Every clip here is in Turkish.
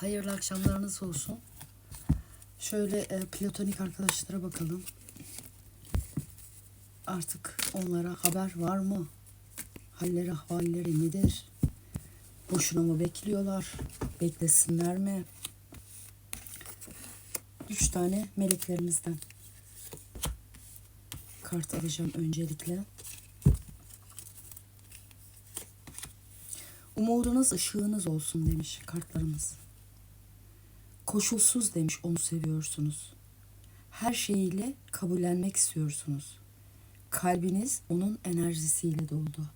Hayırlı akşamlarınız olsun. Şöyle e, platonik arkadaşlara bakalım. Artık onlara haber var mı? Halleri ahvalleri nedir? Boşuna mı bekliyorlar? Beklesinler mi? Üç tane meleklerimizden kart alacağım öncelikle. Umudunuz ışığınız olsun demiş kartlarımız. Koşulsuz demiş onu seviyorsunuz. Her şeyiyle kabullenmek istiyorsunuz. Kalbiniz onun enerjisiyle doldu.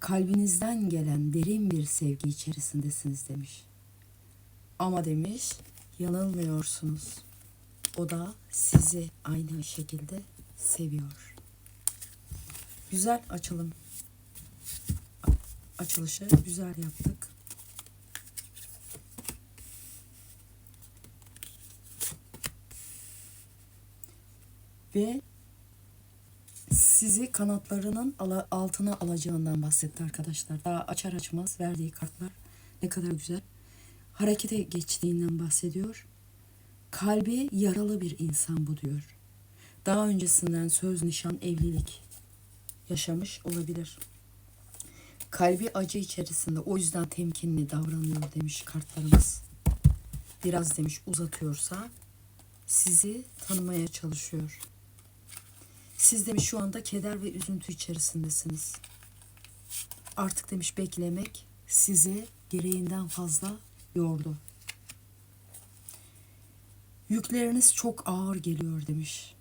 Kalbinizden gelen derin bir sevgi içerisindesiniz demiş. Ama demiş yanılmıyorsunuz. O da sizi aynı şekilde seviyor. Güzel açılım açılışı güzel yaptık. Ve sizi kanatlarının altına alacağından bahsetti arkadaşlar. Daha açar açmaz verdiği kartlar ne kadar güzel. Harekete geçtiğinden bahsediyor. Kalbi yaralı bir insan bu diyor. Daha öncesinden söz, nişan, evlilik yaşamış olabilir. Kalbi acı içerisinde o yüzden temkinli davranıyor demiş kartlarımız. Biraz demiş uzatıyorsa sizi tanımaya çalışıyor. Siz demiş şu anda keder ve üzüntü içerisindesiniz. Artık demiş beklemek sizi gereğinden fazla yordu. Yükleriniz çok ağır geliyor demiş.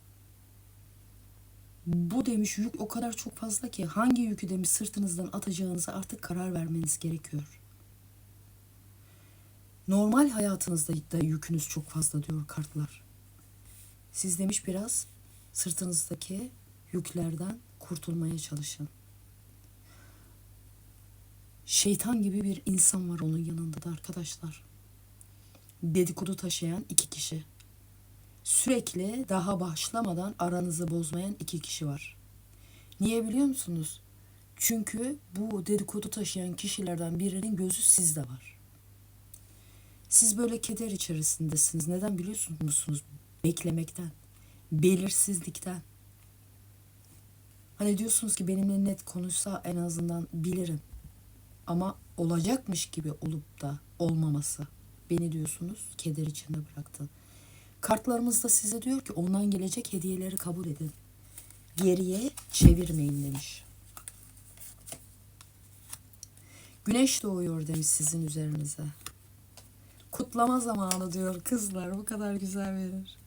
Bu demiş yük o kadar çok fazla ki hangi yükü demiş sırtınızdan atacağınıza artık karar vermeniz gerekiyor. Normal hayatınızda da yükünüz çok fazla diyor kartlar. Siz demiş biraz sırtınızdaki yüklerden kurtulmaya çalışın. Şeytan gibi bir insan var onun yanında da arkadaşlar. Dedikodu taşıyan iki kişi. Sürekli daha başlamadan aranızı bozmayan iki kişi var. Niye biliyor musunuz? Çünkü bu dedikodu taşıyan kişilerden birinin gözü sizde var. Siz böyle keder içerisindesiniz. Neden biliyorsunuz musunuz? Beklemekten, belirsizlikten. Hani diyorsunuz ki benimle net konuşsa en azından bilirim. Ama olacakmış gibi olup da olmaması. Beni diyorsunuz keder içinde bıraktın. Kartlarımız da size diyor ki ondan gelecek hediyeleri kabul edin. Geriye çevirmeyin demiş. Güneş doğuyor demiş sizin üzerinize. Kutlama zamanı diyor kızlar bu kadar güzel verir.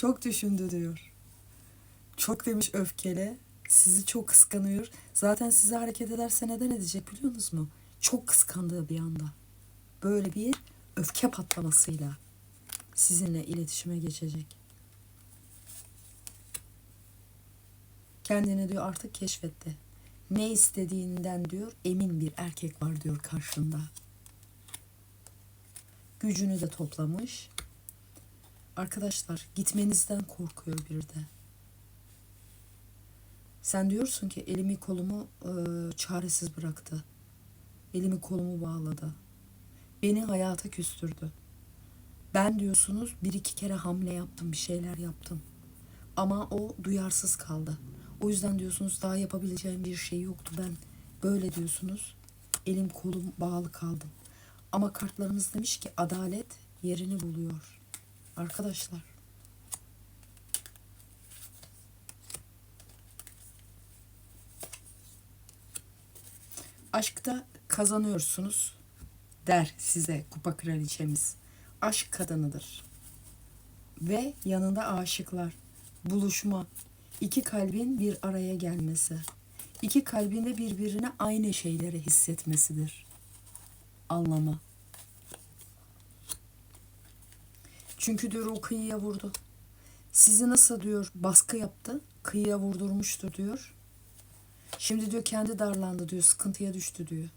Çok düşündü diyor. Çok demiş öfkele. Sizi çok kıskanıyor. Zaten size hareket ederse neden edecek biliyor musunuz mu? Çok kıskandığı bir anda. Böyle bir öfke patlamasıyla sizinle iletişime geçecek. Kendini diyor artık keşfetti. Ne istediğinden diyor emin bir erkek var diyor karşında. Gücünü de toplamış. Arkadaşlar gitmenizden korkuyor bir de. Sen diyorsun ki elimi kolumu e, çaresiz bıraktı. Elimi kolumu bağladı. Beni hayata küstürdü. Ben diyorsunuz bir iki kere hamle yaptım, bir şeyler yaptım. Ama o duyarsız kaldı. O yüzden diyorsunuz daha yapabileceğim bir şey yoktu. Ben böyle diyorsunuz. Elim kolum bağlı kaldım. Ama kartlarınız demiş ki adalet yerini buluyor. Arkadaşlar. Aşkta kazanıyorsunuz der size kupa kraliçemiz. Aşk kadınıdır. Ve yanında aşıklar. Buluşma. iki kalbin bir araya gelmesi. İki kalbin de birbirine aynı şeyleri hissetmesidir. Anlamı. Çünkü diyor o kıyıya vurdu. Sizi nasıl diyor baskı yaptı, kıyıya vurdurmuştu diyor. Şimdi diyor kendi darlandı diyor, sıkıntıya düştü diyor.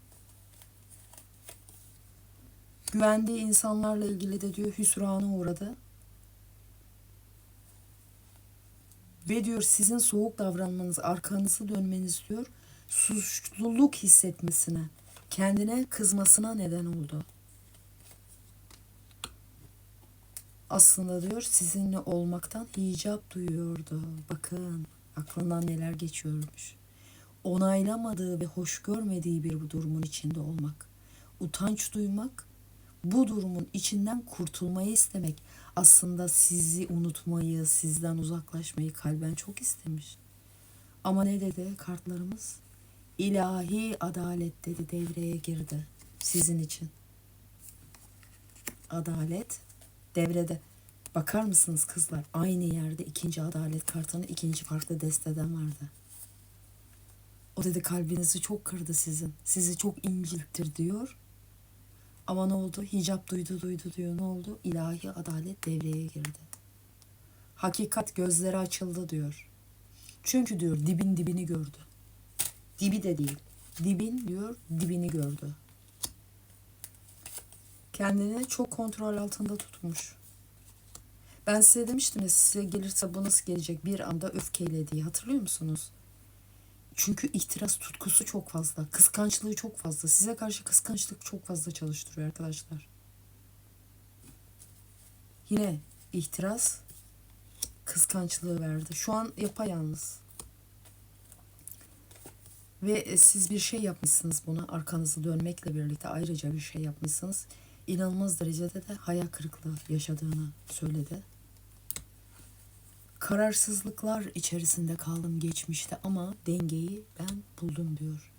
Güvendiği insanlarla ilgili de diyor hüsrana uğradı. Ve diyor sizin soğuk davranmanız, arkanızı dönmeniz diyor suçluluk hissetmesine, kendine kızmasına neden oldu. Aslında diyor sizinle olmaktan hicap duyuyordu. Bakın aklından neler geçiyormuş. Onaylamadığı ve hoş görmediği bir durumun içinde olmak. Utanç duymak, bu durumun içinden kurtulmayı istemek. Aslında sizi unutmayı, sizden uzaklaşmayı kalben çok istemiş. Ama ne dedi kartlarımız? İlahi adalet dedi devreye girdi sizin için. Adalet devrede. Bakar mısınız kızlar? Aynı yerde ikinci adalet kartını ikinci farklı desteden vardı. O dedi kalbinizi çok kırdı sizin. Sizi çok incilttir diyor. Ama ne oldu? Hicap duydu duydu diyor. Ne oldu? İlahi adalet devreye girdi. Hakikat gözleri açıldı diyor. Çünkü diyor dibin dibini gördü. Dibi de değil. Dibin diyor dibini gördü. Kendini çok kontrol altında tutmuş. Ben size demiştim ya size gelirse bu nasıl gelecek bir anda öfkeyle diye hatırlıyor musunuz? Çünkü ihtiras tutkusu çok fazla. Kıskançlığı çok fazla. Size karşı kıskançlık çok fazla çalıştırıyor arkadaşlar. Yine ihtiras kıskançlığı verdi. Şu an yapayalnız. Ve siz bir şey yapmışsınız buna arkanızı dönmekle birlikte ayrıca bir şey yapmışsınız. İnanılmaz derecede de hayal kırıklığı yaşadığını söyledi. Kararsızlıklar içerisinde kaldım geçmişte ama dengeyi ben buldum diyor.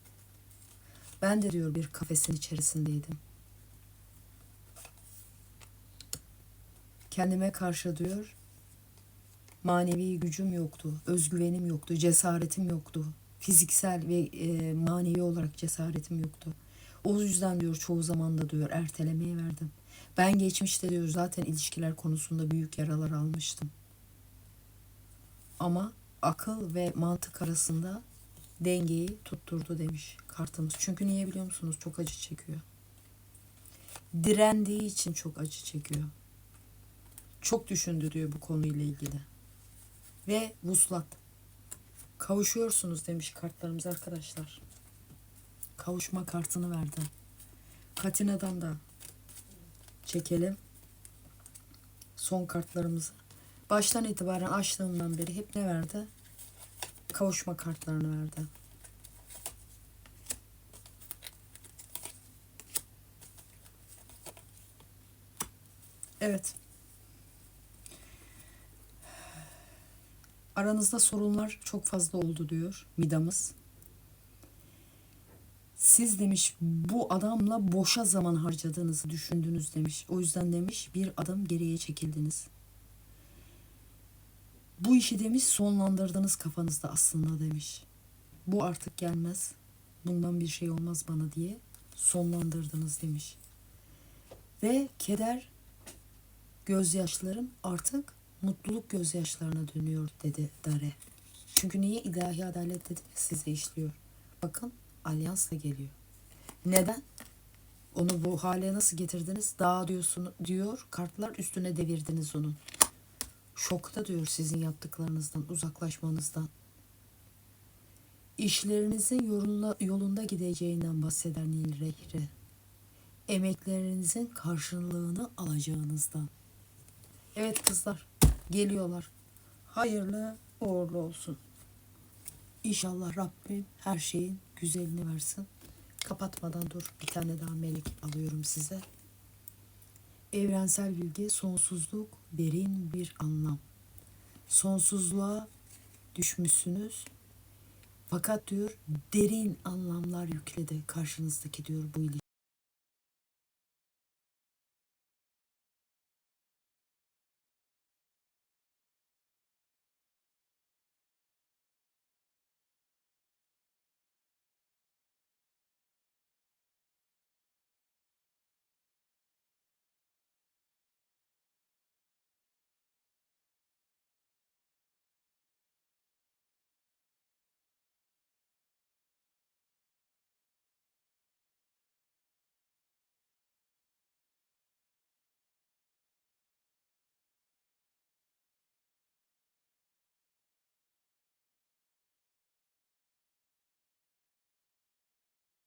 Ben de diyor bir kafesin içerisindeydim. Kendime karşı diyor manevi gücüm yoktu, özgüvenim yoktu, cesaretim yoktu. Fiziksel ve e, manevi olarak cesaretim yoktu. O yüzden diyor çoğu zaman da diyor ertelemeye verdim. Ben geçmişte diyor zaten ilişkiler konusunda büyük yaralar almıştım. Ama akıl ve mantık arasında dengeyi tutturdu demiş kartımız. Çünkü niye biliyor musunuz? Çok acı çekiyor. Direndiği için çok acı çekiyor. Çok düşündü diyor bu konuyla ilgili. Ve vuslat. Kavuşuyorsunuz demiş kartlarımız arkadaşlar. Kavuşma kartını verdi. Katina'dan da çekelim. Son kartlarımızı. Baştan itibaren açtığımdan beri hep ne verdi? Kavuşma kartlarını verdi. Evet. Aranızda sorunlar çok fazla oldu diyor Midamız. Siz demiş bu adamla boşa zaman harcadığınızı düşündünüz demiş. O yüzden demiş bir adım geriye çekildiniz. Bu işi demiş sonlandırdınız kafanızda aslında demiş. Bu artık gelmez. Bundan bir şey olmaz bana diye sonlandırdınız demiş. Ve keder gözyaşların artık mutluluk gözyaşlarına dönüyor dedi Dare. Çünkü niye ilahi adalet dedim ya size işliyor. Bakın alyans da geliyor. Neden? Onu bu hale nasıl getirdiniz? Daha diyorsun diyor kartlar üstüne devirdiniz onun. Şokta diyor sizin yaptıklarınızdan, uzaklaşmanızdan. İşlerinizin yolunda, yolunda gideceğinden bahseder Nil Rehri. Emeklerinizin karşılığını alacağınızdan. Evet kızlar, geliyorlar. Hayırlı uğurlu olsun. İnşallah Rabbim her şeyin güzelini versin. Kapatmadan dur bir tane daha melek alıyorum size. Evrensel bilgi sonsuzluk derin bir anlam. Sonsuzluğa düşmüşsünüz. Fakat diyor derin anlamlar yükledi karşınızdaki diyor bu ilişki.